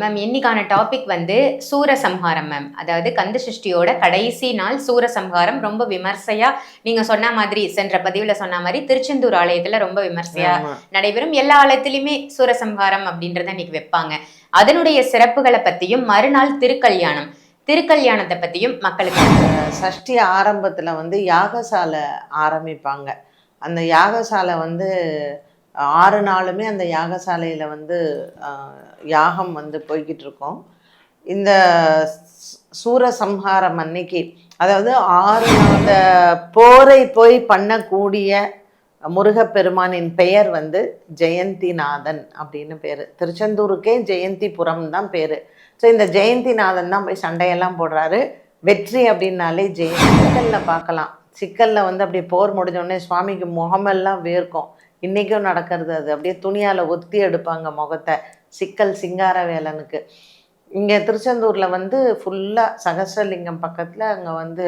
Ma'am இன்னைக்கான topic வந்து Soorasamharam ma'am அதாவது கந்த சஷ்டியோட கடைசி நாள் சூரசம்ஹாரம். ரொம்ப விமர்சையா நீங்க சொன்ன மாதிரி சென்ற பதிவுல சொன்ன மாதிரி திருச்செந்தூர் ஆலயத்துல ரொம்ப விமர்சையா ஆமா. நடைபெறும். எல்லா ஆலயத்திலுமே சூரசம்ஹாரம் அப்படின்றத இன்னைக்கு வைப்பாங்க. அதனுடைய சிறப்புகளை பத்தியும் மறுநாள் திருக்கல்யாணம். திருக்கல்யாணத்தை பத்தியும் மக்களுக்கு சஷ்டி ஆரம்பத்தில் வந்து யாகசாலை ஆரம்பிப்பாங்க. அந்த யாகசாலை வந்து ஆறு நாளுமே அந்த யாகசாலையில் வந்து யாகம் வந்து போய்கிட்டு இருக்கோம் இந்த சூரசம்ஹாரம் அன்னைக்கு அதாவது ஆறு அந்த போரை போய் பண்ணக்கூடிய முருகப்பெருமானின் பெயர் வந்து ஜெயந்திநாதன் அப்படின்னு பேர். திருச்செந்தூருக்கே ஜெயந்திபுரம் தான் பேர். ஸோ இந்த ஜெயந்திநாதன் தான் போய் சண்டையெல்லாம் போடுறாரு. வெற்றி அப்படின்னாலே ஜெய சிக்கலில் பார்க்கலாம். சிக்கலில் வந்து அப்படி போர் முடிஞ்சோடனே சுவாமிக்கு முகமெல்லாம் வேர்க்கும். இன்றைக்கும் நடக்கிறது அது. அப்படியே துணியால் ஒத்தி எடுப்பாங்க முகத்தை. சிக்கல் சிங்கார வேலனுக்கு இங்கே திருச்செந்தூரில் வந்து ஃபுல்லாக சகஸ்ரலிங்கம் பக்கத்தில் அங்கே வந்து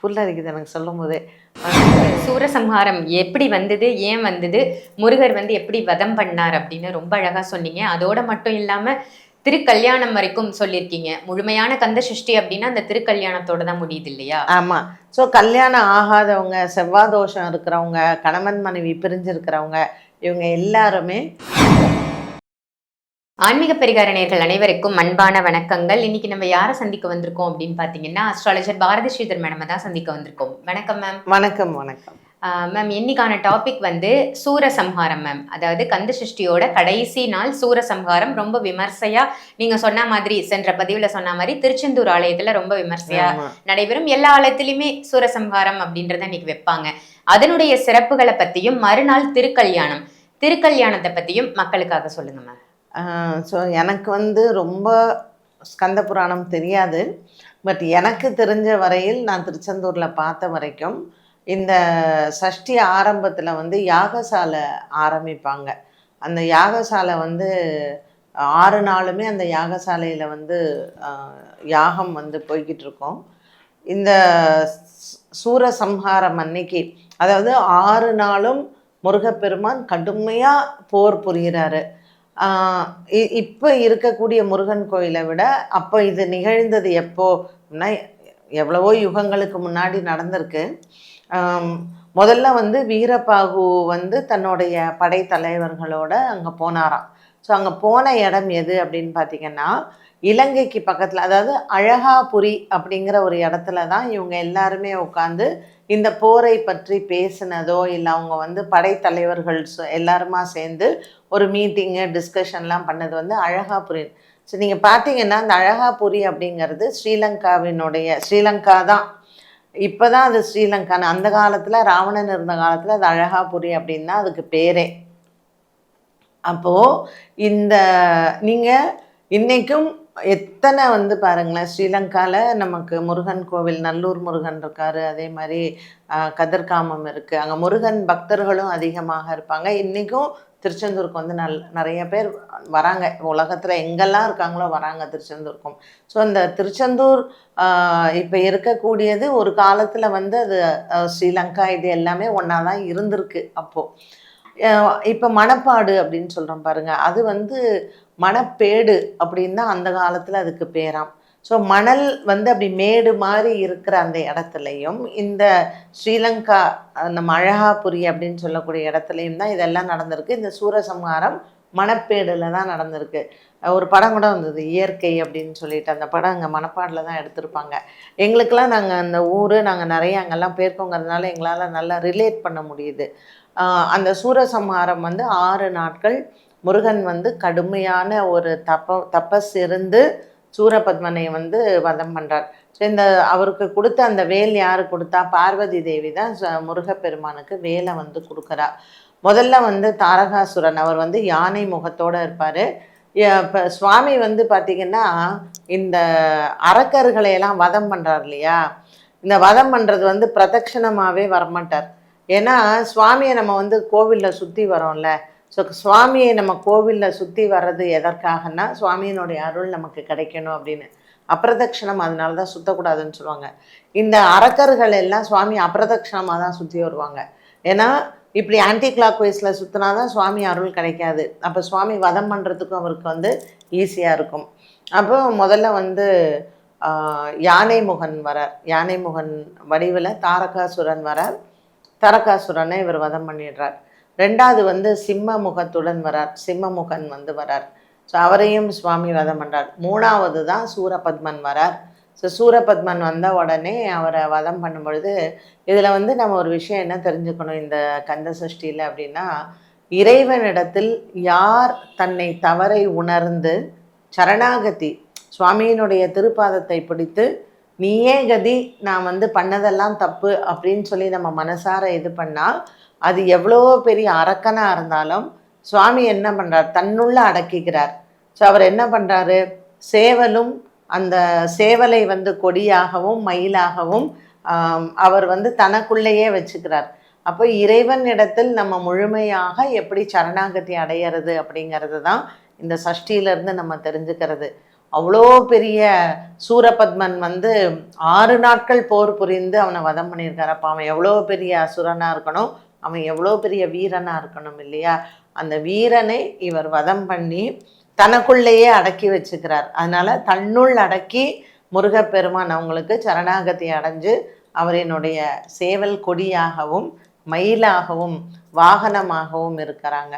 புல்லரிக்குது எனக்கு சொல்லும் போதே. சூரசம்ஹாரம் எப்படி வந்தது ஏன் வந்தது முருகர் வந்து எப்படி வதம் பண்ணார் அப்படின்னு ரொம்ப அழகாக சொன்னீங்க. அதோட மட்டும் இல்லாமல் திருக்கல்யாணம் வரைக்கும் சொல்லியிருக்கீங்க. முழுமையான கந்த சஷ்டி அப்படின்னா அந்த திருக்கல்யாணத்தோட தான் முடியுது இல்லையா? ஆமாம் ஸோ கல்யாணம் ஆகாதவங்க செவ்வாய் தோஷம் இருக்கிறவங்க கணவன் மனைவி பிரிஞ்சிருக்கிறவங்க இவங்க எல்லாருமே ஆன்மீக பரிகார நேர்கள் அனைவருக்கும் அன்பான வணக்கங்கள். இன்னைக்கு நம்ம யாரை சந்திக்க வந்திருக்கோம் அப்படின்னு பாத்தீங்கன்னா அஸ்ட்ராலஜர் பாரதி ஸ்ரீதர் மேடம் தான் சந்திக்க வந்திருக்கோம். வணக்கம் மேம் வணக்கம் வணக்கம். மேம் இன்னைக்கான டாபிக் வந்து சூரசம்ஹாரம் மேம் அதாவது கந்த சஷ்டியோட கடைசி நாள் சூரசம்ஹாரம். ரொம்ப விமர்சையா நீங்க சொன்ன மாதிரி சென்ற பதிவுல சொன்ன மாதிரி திருச்செந்தூர் ஆலயத்துல ரொம்ப விமர்சையா. நடைபெறும். எல்லா ஆலயத்திலுமே சூரசம்ஹாரம் அப்படின்றத இன்னைக்கு வைப்பாங்க. அதனுடைய சிறப்புகளை பத்தியும் மறுநாள் திருக்கல்யாணம். திருக்கல்யாணத்தை பத்தியும் மக்களுக்காக சொல்லுங்க மேம் ஸோ எனக்கு வந்து ரொம்ப ஸ்கந்த புராணம் தெரியாது. பட் எனக்கு தெரிஞ்ச வரையில் நான் திருச்செந்தூரில் பார்த்த வரைக்கும் இந்த சஷ்டி ஆரம்பத்தில் வந்து யாகசாலை ஆரம்பிப்பாங்க. அந்த யாகசாலை வந்து ஆறு நாளுமே அந்த யாகசாலையில் வந்து யாகம் வந்து போய்கிட்டு இருக்கோம் இந்த சூர சூரசம்ஹாரம் அன்னைக்கு அதாவது ஆறு நாளும் முருகப்பெருமான் கடுமையாக போர் புரிகிறாரு இ- இப்போ இருக்கக்கூடிய முருகன் கோயிலை விட அப்போ இது நிகழ்ந்தது எப்போ அப்படின்னா எவ்வளவோ யுகங்களுக்கு முன்னாடி நடந்திருக்கு. முதல்ல வந்து வீரபாகு வந்து தன்னுடைய படைத்தலைவர்களோட அங்கே போனாராம். ஸோ அங்கே போன இடம் எது அப்படின்னு பார்த்தீங்கன்னா இலங்கைக்கு பக்கத்தில் அதாவது அழகாபுரி அப்படிங்கிற ஒரு இடத்துல தான் இவங்க எல்லாருமே உட்காந்து இந்த போரை பற்றி பேசினதோ இல்லை அவங்க வந்து படைத்தலைவர்கள் எல்லாருமா சேர்ந்து ஒரு மீட்டிங்கு டிஸ்கஷன்லாம் பண்ணது வந்து அழகாபுரி. ஸோ நீங்கள் பார்த்தீங்கன்னா அந்த அழகாபுரி அப்படிங்கிறது ஸ்ரீலங்காவினுடைய ஸ்ரீலங்கா தான். இப்போ தான் அது ஸ்ரீலங்கான்னு. அந்த காலத்தில் ராவணன் இருந்த காலத்தில் அது அழகாபுரி அப்படின்னு தான் அதுக்கு பேரே. அப்போது இந்த நீங்கள் இன்றைக்கும் எத்தனை வந்து பாருங்களேன் ஸ்ரீலங்காவில் நமக்கு முருகன் கோவில் நல்லூர் முருகன் இருக்காரு அதே மாதிரி ஆஹ், கதிர்காமம் இருக்குது அங்கே முருகன் பக்தர்களும் அதிகமாக இருப்பாங்க. இன்றைக்கும் திருச்செந்தூருக்கு வந்து நல் நிறைய பேர் வராங்க. உலகத்தில் எங்கெல்லாம் இருக்காங்களோ வராங்க திருச்செந்தூருக்கும். ஸோ அந்த திருச்செந்தூர் இப்போ இருக்கக்கூடியது ஒரு காலத்தில் வந்து அது ஸ்ரீலங்கா இது எல்லாமே ஒன்றா தான் இருந்திருக்கு அப்போது இப்போ மணப்பாடு அப்படின்னு சொல்கிறோம் பாருங்கள் அது வந்து மணப்பேடு அப்படின்னு தான் அந்த காலத்தில் அதுக்கு பேராம். ஸோ மணல் வந்து அப்படி மேடு மாதிரி இருக்கிற அந்த இடத்துலையும் இந்த ஸ்ரீலங்கா அந்த அழகாபுரி அப்படின்னு சொல்லக்கூடிய இடத்துலையும் தான் இதெல்லாம் நடந்திருக்கு. இந்த சூரசம்ஹாரம் மணப்பேடில் தான் நடந்திருக்கு. ஒரு படம் கூட வந்தது இயற்கை அப்படின்னு சொல்லிட்டு அந்த படம் அங்கே மணப்பாடில் தான் எடுத்திருப்பாங்க. எங்களுக்கெல்லாம் நாங்கள் அந்த ஊர் நாங்கள் நிறைய அங்கெல்லாம் போயிருக்கோங்கிறதுனால எங்களால் நல்லா ரிலேட் பண்ண முடியுது. அந்த சூரசம்ஹாரம் வந்து ஆறு நாட்கள் முருகன் வந்து கடுமையான ஒரு தப்ப தபஸ் இருந்து சூரபத்மனை வந்து வதம் பண்ணுறார் ஸோ இந்த அவருக்கு கொடுத்த அந்த வேல் யார் கொடுத்தா? பார்வதி தேவி தான் ச- முருகப்பெருமானுக்கு வேலை வந்து கொடுக்குறா. முதல்ல வந்து தாரகாசுரன் அவர் வந்து யானை முகத்தோடு இருப்பார். இப்போ சுவாமி வந்து பார்த்திங்கன்னா இந்த அரக்கர்களையெல்லாம் வதம் பண்ணுறார் இல்லையா? இந்த வதம் பண்ணுறது வந்து பிரதட்சணமாகவே வரமாட்டார். ஏன்னா சுவாமியை நம்ம வந்து கோவிலில் சுற்றி வரோம்ல ஸோ சுவாமியை நம்ம கோவிலில் சுற்றி வர்றது எதற்காகன்னா சுவாமியினுடைய அருள் நமக்கு கிடைக்கணும் அப்படின்னு. அப்பிரதட்சணம் அதனால தான் சுற்றக்கூடாதுன்னு சொல்லுவாங்க. இந்த அரக்கர்கள் எல்லாம் சுவாமி அப்பிரதட்சணமாக தான் சுற்றி வருவாங்க. ஏன்னா இப்படி ஆன்டி கிளாக் வைஸில் சுற்றினா தான் சுவாமி அருள் கிடைக்காது. அப்போ சுவாமி வதம் பண்ணுறதுக்கும் அவருக்கு வந்து ஈஸியாக இருக்கும். அப்போ முதல்ல வந்து யானை முகன் வரார். யானை முகன் வடிவில் தாரகாசுரன் வரார். தாரகாசுரனை இவர் வதம் பண்ணிடுறார். ரெண்டாவது வந்து சிம்ம முகத்துடன் வரார். சிம்மமுகன் வந்து வரார். ஸோ அவரையும் சுவாமி வதம் பண்ணுறார் மூணாவது தான் சூரபத்மன் வரார். ஸோ சூரபத்மன் வந்த உடனே அவரை வதம் பண்ணும் பொழுது இதில் வந்து நம்ம ஒரு விஷயம் என்ன தெரிஞ்சுக்கணும் இந்த கந்த சஷ்டியில் அப்படின்னா இறைவனிடத்தில் யார் தன்னை தவறை உணர்ந்து சரணாகதி சுவாமியினுடைய திருப்பாதத்தை பிடித்து நீயே கதி நான் வந்து பண்ணதெல்லாம் தப்பு அப்படின்னு சொல்லி நம்ம மனசார இது பண்ணால் அது எவ்வளோ பெரிய அரக்கனாக இருந்தாலும் சுவாமி என்ன பண்ணுறார் தன்னுள்ள அடக்கிக்கிறார். ஸோ அவர் என்ன பண்ணுறாரு சேவலும் அந்த சேவலை வந்து கொடியாகவும் மயிலாகவும் அவர் வந்து தனக்குள்ளேயே வச்சுக்கிறார். அப்போ இறைவன் இடத்தில் நம்ம முழுமையாக எப்படி சரணாகதி அடையிறது அப்படிங்கிறது தான் இந்த சஷ்டியிலேருந்து நம்ம தெரிஞ்சுக்கிறது. அவ்வளோ பெரிய சூரபத்மன் வந்து ஆறு நாட்கள் போர் புரிந்து அவனை வதம் பண்ணியிருக்காரு. அப்போ அவன் எவ்வளோ பெரிய அசுரனாக இருக்கணும்? அவன் எவ்வளோ பெரிய வீரனாக இருக்கணும் இல்லையா? அந்த வீரனை இவர் வதம் பண்ணி தனக்குள்ளேயே அடக்கி வச்சுக்கிறார். அதனால் தன்னுள் அடக்கி முருகப்பெருமான் அவங்களுக்கு சரணாகதி அடைஞ்சு அவரினுடைய சேவல் கொடியாகவும் மயிலாகவும் வாகனமாகவும் இருக்கிறாங்க.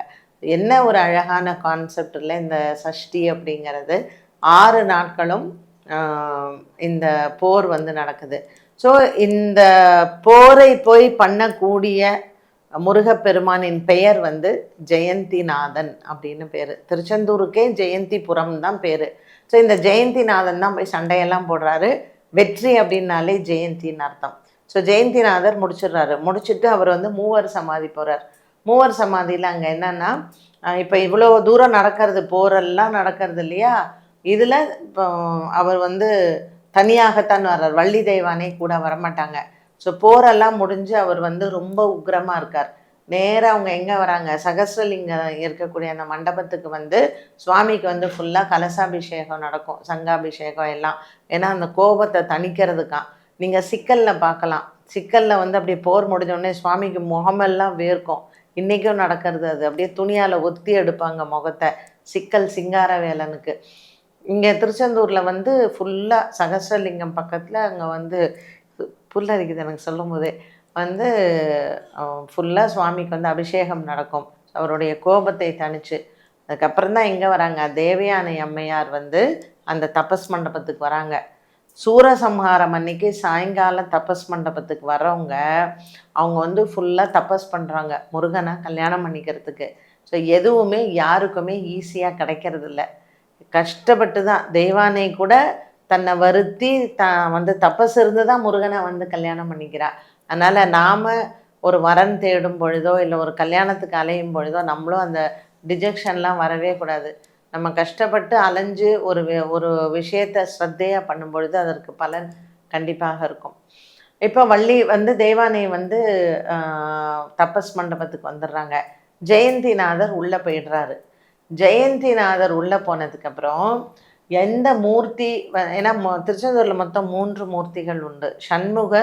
என்ன ஒரு அழகான கான்செப்டில் இந்த சஷ்டி அப்படிங்கிறது? ஆறு நாட்களும் இந்த போர் வந்து நடக்குது. ஸோ இந்த போரை போய் பண்ணக்கூடிய முருகப்பெருமானின் பெயர் வந்து ஜெயந்திநாதன் அப்படின்னு பேர். திருச்செந்தூருக்கே ஜெயந்திபுரம் தான் பேர். ஸோ இந்த ஜெயந்திநாதன் தான் போய் சண்டையெல்லாம் போடுறாரு. வெற்றி அப்படின்னாலே ஜெயந்தின்னு அர்த்தம். ஸோ ஜெயந்திநாதர் முடிச்சிடுறாரு. முடிச்சுட்டு அவர் வந்து மூவர் சமாதி போகிறார் மூவர் சமாதியில் அங்கே என்னன்னா இப்போ இவ்வளோ தூரம் நடக்கிறது போரெல்லாம் நடக்கிறது இல்லையா? இதில் இப்போ அவர் வந்து தனியாகத்தான் வர்றார். வள்ளி தெய்வானே கூட வரமாட்டாங்க. ஸோ போரெல்லாம் முடிஞ்சு அவர் வந்து ரொம்ப உக்கிரமாக இருக்கார். நேராக அவங்க எங்கே வராங்க? சகஸ்ரலிங்கம் இருக்கக்கூடிய அந்த மண்டபத்துக்கு வந்து சுவாமிக்கு வந்து ஃபுல்லாக கலசாபிஷேகம் நடக்கும். சங்காபிஷேகம் எல்லாம். ஏன்னா அந்த கோபத்தை தணிக்கிறதுக்கான் நீங்கள் சிக்கலில் பார்க்கலாம். சிக்கலில் வந்து அப்படியே போர் முடிஞ்சோடனே சுவாமிக்கு முகமெல்லாம் வேர்க்கும். இன்றைக்கும் நடக்கிறது அது. அப்படியே துணியால் ஒத்தி எடுப்பாங்க முகத்தை. சிக்கல் சிங்கார வேலனுக்கு இங்கே திருச்செந்தூரில் வந்து ஃபுல்லாக சகஸ்ரலிங்கம் பக்கத்தில் அங்கே வந்து புல்லரிக்குது எனக்கு சொல்லும் போதே வந்து ஃபுல்லாக சுவாமிக்கு வந்து அபிஷேகம் நடக்கும். அவருடைய கோபத்தை தணிச்சு. அதுக்கப்புறம் தான் எங்கே வராங்க. தேவயானை அம்மையார் வந்து அந்த தபஸ் மண்டபத்துக்கு வராங்க. சூரசம்ஹாரம் அன்னைக்கு சாயங்காலம் தபஸ் மண்டபத்துக்கு வர்றவங்க அவங்க வந்து ஃபுல்லாக தபஸ் பண்ணுறாங்க முருகனை கல்யாணம் பண்ணிக்கிறதுக்கு. ஸோ எதுவுமே யாருக்குமே ஈஸியாக கிடைக்கிறதில்ல. கஷ்டப்பட்டு தான் தெய்வானை கூட தன்னை வருத்தி த வந்து தப்பஸ் இருந்து தான் முருகனை வந்து கல்யாணம் பண்ணிக்கிறா. அதனால் நாம் ஒரு வரன் தேடும் பொழுதோ இல்லை ஒரு கல்யாணத்துக்கு அலையும் பொழுதோ நம்மளும் அந்த டிஜெக்ஷன்லாம் வரவே கூடாது. நம்ம கஷ்டப்பட்டு அலைஞ்சு ஒரு ஒரு விஷயத்தை ஸ்ரத்தையாக பண்ணும் பொழுது அதற்கு பலன் கண்டிப்பாக இருக்கும். இப்போ வள்ளி வந்து தேவானை வந்து தப்பஸ் தபஸ் மண்டபத்துக்கு வந்துடுறாங்க. ஜெயந்திநாதர் உள்ளே போயிடுறாரு. ஜெயந்திநாதர் உள்ளே போனதுக்கப்புறம் எந்த மூர்த்தி ஏன்னா மொ- திருச்செந்தூரில் மொத்தம் மூன்று மூர்த்திகள் உண்டு. சண்முக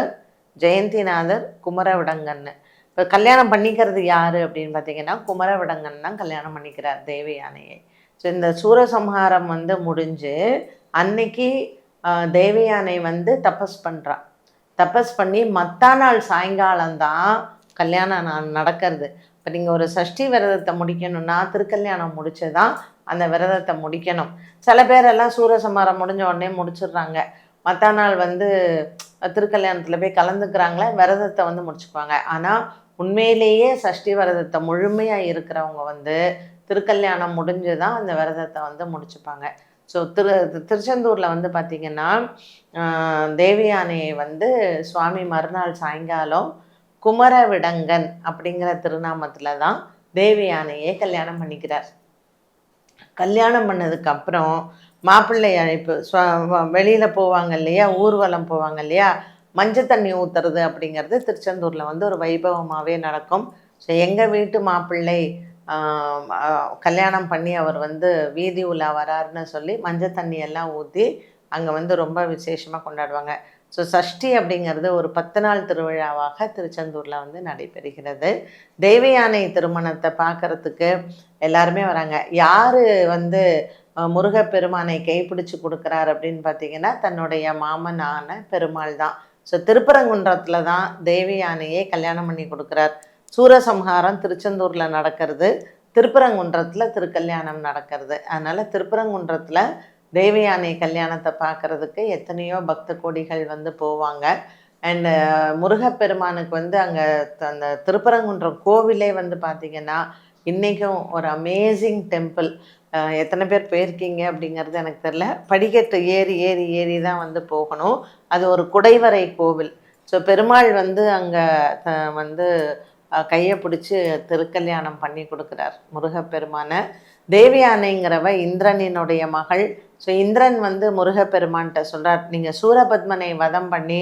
ஜெயந்திநாதர் குமரவிடங்கன்னு. இப்போ கல்யாணம் பண்ணிக்கிறது யார் அப்படின்னு பார்த்தீங்கன்னா குமரவிடங்கன் தான் கல்யாணம் பண்ணிக்கிறார் தேவயானையை. ஸோ இந்த சூரசம்ஹாரம் வந்து முடிஞ்சு அன்னைக்கு தேவயானை வந்து தபஸ் பண்ணுறா தபஸ் பண்ணி மத்தா நாள் சாயங்காலம்தான் கல்யாணம் நடக்கிறது. இப்போ நீங்கள் ஒரு சஷ்டி விரதத்தை முடிக்கணும்னா திருக்கல்யாணம் முடித்து தான் அந்த விரதத்தை முடிக்கணும். சில பேரெல்லாம் சூரசம்ஹாரம் முடிஞ்ச உடனே முடிச்சிடுறாங்க. மற்ற நாள் வந்து திருக்கல்யாணத்தில் போய் கலந்துக்கிறாங்களே விரதத்தை வந்து முடிச்சுக்குவாங்க. ஆனால் உண்மையிலேயே சஷ்டி விரதத்தை முழுமையாக இருக்கிறவங்க வந்து திருக்கல்யாணம் முடிஞ்சு தான் அந்த விரதத்தை வந்து முடிச்சுப்பாங்க. ஸோ திரு திருச்செந்தூரில் வந்து பார்த்திங்கன்னா ஆஹ், தேவயானையை வந்து சுவாமி மறுநாள் சாயங்காலம் குமரவிடங்கன் அப்படிங்கிற திருநாமத்தில் தான் தேவயானையை கல்யாணம் பண்ணிக்கிறார். கல்யாணம் பண்ணதுக்கு அப்புறம் மாப்பிள்ளை அழைப்பு வெளியில் போவாங்க இல்லையா ஊர்வலம் போவாங்க இல்லையா மஞ்சள் தண்ணி ஊற்றுறது அப்படிங்கிறது திருச்செந்தூரில் வந்து ஒரு வைபவமாகவே நடக்கும். ஸோ எங்கள் வீட்டு மாப்பிள்ளை கல்யாணம் பண்ணி அவர் வந்து வீதி உலா வராருன்னு சொல்லி மஞ்சள் தண்ணி எல்லாம் ஊற்றி அங்கே வந்து ரொம்ப விசேஷமாக கொண்டாடுவாங்க. ஸோ சஷ்டி அப்படிங்கிறது ஒரு பத்து நாள் திருவிழாவாக திருச்செந்தூரில் வந்து நடைபெறுகிறது. தேவயானை திருமணத்தை பார்க்குறதுக்கு எல்லாருமே வராங்க. யார் வந்து முருகப்பெருமானை கைப்பிடிச்சு கொடுக்குறார் அப்படின்னு பார்த்தீங்கன்னா தன்னுடைய மாமனான பெருமாள் தான். ஸோ திருப்பரங்குன்றத்தில் தான் தேவயானையை கல்யாணம் பண்ணி கொடுக்குறார். சூரசம்ஹாரம் திருச்செந்தூரில் நடக்கிறது. திருப்பரங்குன்றத்தில் திருக்கல்யாணம் நடக்கிறது. அதனால் திருப்பரங்குன்றத்தில் தேவயானை கல்யாணத்தை பார்க்கறதுக்கு எத்தனையோ பக்த கோடிகள் வந்து போவாங்க. அண்டு uh, முருகப்பெருமானுக்கு வந்து அங்கே அந்த திருப்பரங்குன்றம் கோவிலே வந்து பார்த்திங்கன்னா இன்றைக்கும் ஒரு அமேசிங் டெம்பிள் எத்தனை பேர் போயிருக்கீங்க அப்படிங்கிறது எனக்கு தெரில படிக்கட்டு ஏறி ஏறி ஏறி தான் வந்து போகணும். அது ஒரு குடைவரை கோவில். ஸோ பெருமாள் வந்து அங்கே வந்து கையை பிடிச்சி திருக்கல்யாணம் பண்ணி கொடுக்குறார் முருகப்பெருமானை. தேவயானைங்கிறவ இந்திரனினுடைய மகள் ஸோ இந்திரன் வந்து முருகப்பெருமான்கிட்ட சொல்கிறார் நீங்கள் சூரபத்மனை வதம் பண்ணி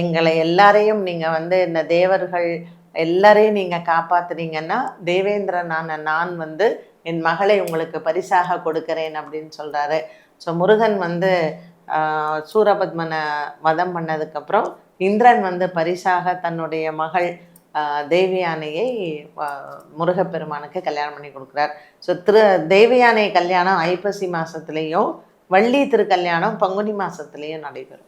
எங்களை எல்லாரையும் நீங்கள் வந்து இந்த தேவர்கள் எல்லாரையும் நீங்கள் காப்பாத்துனீங்கன்னா தேவேந்திரனான நான் வந்து என் மகளை உங்களுக்கு பரிசாக கொடுக்கிறேன் அப்படின்னு சொல்கிறாரு ஸோ முருகன் வந்து சூரபத்மனை வதம் பண்ணதுக்கப்புறம் இந்திரன் வந்து பரிசாக தன்னுடைய மகள் தேவியானையை முருகப்பெருமானுக்கு கல்யாணம் பண்ணி கொடுக்குறார். ஸோ திரு தேவியானை கல்யாணம் ஐப்பசி மாதத்துலேயும் வள்ளி திருக்கல்யாணம் பங்குனி மாதத்துலேயும் நடைபெறும்.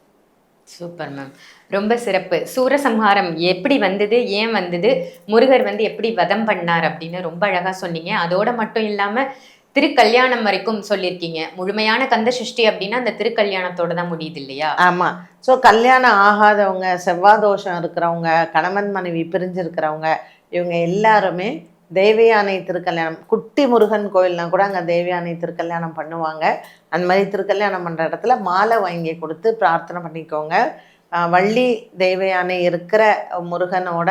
Super ma'am. ரொம்ப சிறப்பு. சூரசம்ஹாரம் எப்படி வந்தது ஏன் வந்தது முருகர் வந்து எப்படி வதம் பண்ணார் அப்படின்னு ரொம்ப அழகா சொன்னீங்க. அதோட மட்டும் இல்லாம திருக்கல்யாணம் வரைக்கும் சொல்லியிருக்கீங்க. முழுமையான கந்த சஷ்டி அப்படின்னா அந்த திருக்கல்யாணத்தோட தான் முடியுது இல்லையா? ஆமாம் ஸோ கல்யாணம் ஆகாதவங்க செவ்வாய் தோஷம் இருக்கிறவங்க கணவன் மனைவி பிரிஞ்சிருக்கிறவங்க இவங்க எல்லாருமே தேவயானை திருக்கல்யாணம். குட்டி முருகன் கோயில்லாம் கூட அங்கே தேவயானை திருக்கல்யாணம் பண்ணுவாங்க. அந்த மாதிரி திருக்கல்யாணம் பண்ணுற இடத்துல மாலை வாங்கி கொடுத்து பிரார்த்தனை பண்ணிக்கோங்க. வள்ளி தேவயானை இருக்கிற முருகனோட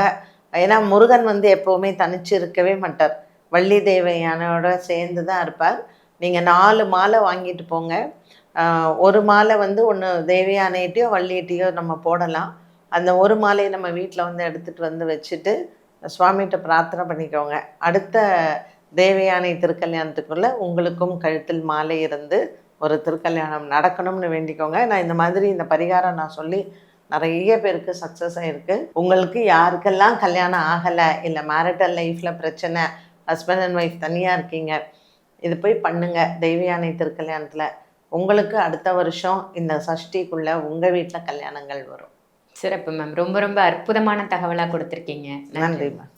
ஏன்னா முருகன் வந்து எப்போவுமே தனிச்சு இருக்கவே மாட்டார். வள்ளி தேவயானையோட சேர்ந்து தான் இருப்பார். நீங்கள் நாலு மாலை வாங்கிட்டு போங்க. ஒரு மாலை வந்து ஒன்று தேவியானையிட்டையோ வள்ளியிட்டையோ நம்ம போடலாம். அந்த ஒரு மாலையை நம்ம வீட்டில் வந்து எடுத்துகிட்டு வந்து வச்சுட்டு சுவாமிகிட்ட பிரார்த்தனை பண்ணிக்கோங்க. அடுத்த தேவயானை திருக்கல்யாணத்துக்குள்ளே உங்களுக்கும் கழுத்தில் மாலை இருந்து ஒரு திருக்கல்யாணம் நடக்கணும்னு வேண்டிக்கோங்க. நான் இந்த மாதிரி இந்த பரிகாரம் நான் சொல்லி நிறைய பேருக்கு சக்ஸஸ் ஆகிருக்கு உங்களுக்கு யாருக்கெல்லாம் கல்யாணம் ஆகலை இல்லை மேரிட்டல் லைஃப்பில் பிரச்சனை ஹஸ்பண்ட் அண்ட் ஒய்ஃப் தனியாக இருக்கீங்க இது போய் பண்ணுங்கள் தெய்வயானை திருக்கல்யாணத்தில் உங்களுக்கு அடுத்த வருஷம் இந்த சஷ்டிக்குள்ளே உங்கள் வீட்டில் கல்யாணங்கள் வரும். சிறப்பு மேம் ரொம்ப ரொம்ப அற்புதமான தகவலா கொடுத்துருக்கீங்க. நன்றி. மேம்